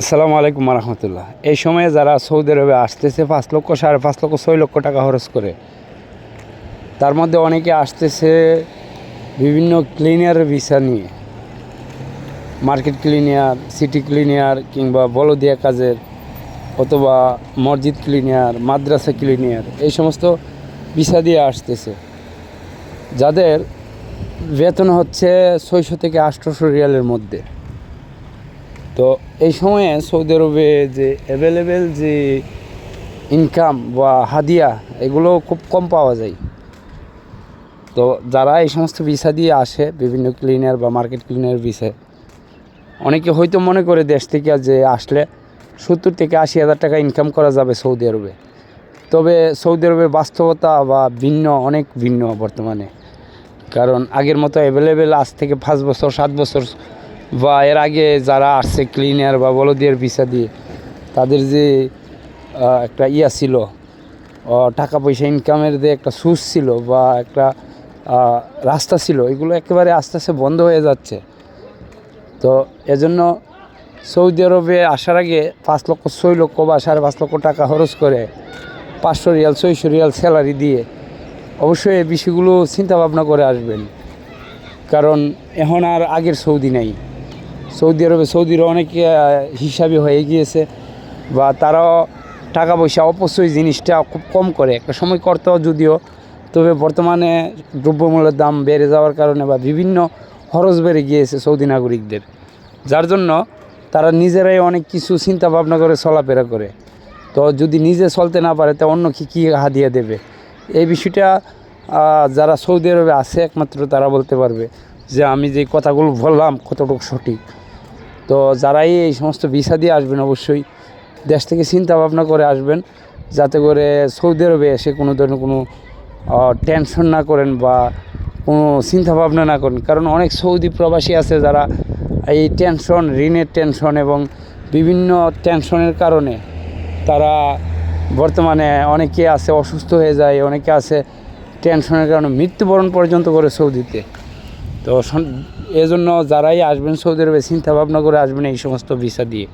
আসসালামু আলাইকুম রহমতুল্লাহ এই সময়ে যারা সৌদি আরবে আসতেছে, পাঁচ লক্ষ, সাড়ে পাঁচ লক্ষ, ছয় লক্ষ টাকা খরচ করে, তার মধ্যে অনেকে আসতেছে বিভিন্ন ক্লিনিয়ার ভিসা নিয়ে। মার্কেট ক্লিনিয়ার সিটি ক্লিনিয়ার কিংবা বলদিয়া কাজের অথবা মসজিদ ক্লিনিয়ার মাদ্রাসা ক্লিনিয়ার এই সমস্ত ভিসা দিয়ে আসতেছে। যাদের বেতন হচ্ছে ছয়শো থেকে আটশোশো রিয়ালের মধ্যে। তো এই সময়ে সৌদি আরবে যে অ্যাভেলেবেল যে ইনকাম বা হাদিয়া, এগুলো খুব কম পাওয়া যায়। তো যারা এই সমস্ত ভিসা দিয়ে আসে, বিভিন্ন ক্লিনার বা মার্কেট ক্লিনার ভিসায় অনেকে হয়তো মনে করে দেশ থেকে যে আসলে সত্তর থেকে আশি হাজার টাকা ইনকাম করা যাবে সৌদি আরবে। তবে সৌদি আরবের বাস্তবতা বা ভিন্ন, অনেক ভিন্ন বর্তমানে। কারণ আগের মতো অ্যাভেলেবেল আজ থেকে পাঁচ বছর, সাত বছর বা এর আগে যারা আসছে ক্লিনার বা বলদিয়ার ভিসা দিয়ে, তাদের যে একটা ইয়া ছিল টাকা পয়সা ইনকামের যে একটা সুস ছিল বা একটা রাস্তা ছিল, এগুলো একেবারে আস্তে আস্তে বন্ধ হয়ে যাচ্ছে। তো এজন্য সৌদি আরবে আসার আগে পাঁচ লক্ষ, ছয় লক্ষ বা সাড়ে পাঁচ লক্ষ টাকা খরচ করে পাঁচশো রিয়াল, ছয়শো রিয়াল স্যালারি দিয়ে অবশ্যই এই বিষয়গুলো চিন্তা ভাবনা করে আসবেন। কারণ এখন আর আগের সৌদি নাই। সৌদি আরবে সৌদির অনেক হিসাবি হয়ে গিয়েছে বা তারাও টাকা পয়সা অপচয় জিনিসটা খুব কম করে। একটা সময় করতেও যদিও, তবে বর্তমানে দ্রব্যমূল্যের দাম বেড়ে যাওয়ার কারণে বা বিভিন্ন খরচ বেড়ে গিয়েছে সৌদি নাগরিকদের। যার জন্য তারা নিজেরাই অনেক কিছু চিন্তা ভাবনা করে, চলাফেরা করে। তো যদি নিজে চলতে না পারে, তো অন্য কি কী হাদিয়া দেবে? এই বিষয়টা যারা সৌদি আরবে আছে, একমাত্র তারা বলতে পারবে। যে আমি যে কথাগুলো বললাম কতটুকু সঠিক। তো যারাই এই সমস্ত ভিসা দিয়ে আসবেন অবশ্যই দেশ থেকে চিন্তা ভাবনা করে আসবেন, যাতে করে সৌদি আরবে এসে কোনো ধরনের কোনো টেনশন না করেন বা কোনো চিন্তা ভাবনা না করেন। কারণ অনেক সৌদি প্রবাসী আছে যারা এই টেনশন ঋণের টেনশন এবং বিভিন্ন টেনশনের কারণে তারা বর্তমানে অনেকে আছে অসুস্থ হয়ে যায়, অনেকে আছে টেনশনের কারণে মৃত্যুবরণ পর্যন্ত করে সৌদিতে। তো এজন্য যারাই আসবেন সৌদি আরবে চিন্তা ভাবনা করে আসবেন এই সমস্ত ভিসা দিয়ে।